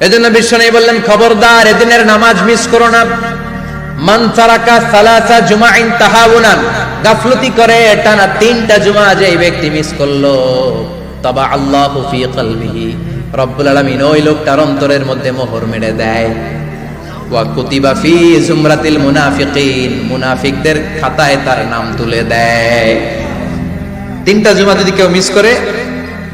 এজন্য বিশ্ব বললেন, খবরদার, এদিনের নামাজ মিস করো না। মান করে তিনটা জুমা ব্যক্তি মিস করল। অন্তরের মধ্যে দেয়। ওয়া মুনাফিকদের খাতায় তার নাম তুলে দেয়। তিনটা জুমা যদি কেউ মিস করে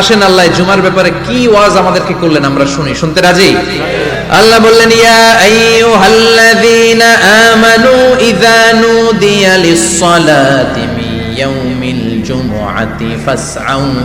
আসেন আল্লাহ জুমার ব্যাপারে কি ওয়াজ আমাদেরকে করলেন আমরা শুনি। শুনতে রাজি? আল্লাহ বললেন, ইয়া আইয়ুহাল্লাযীনা আমানু ইযা নুদিয়া লিস-সালাতি মিন ইয়াউমিল জুমআতি ফাসআউ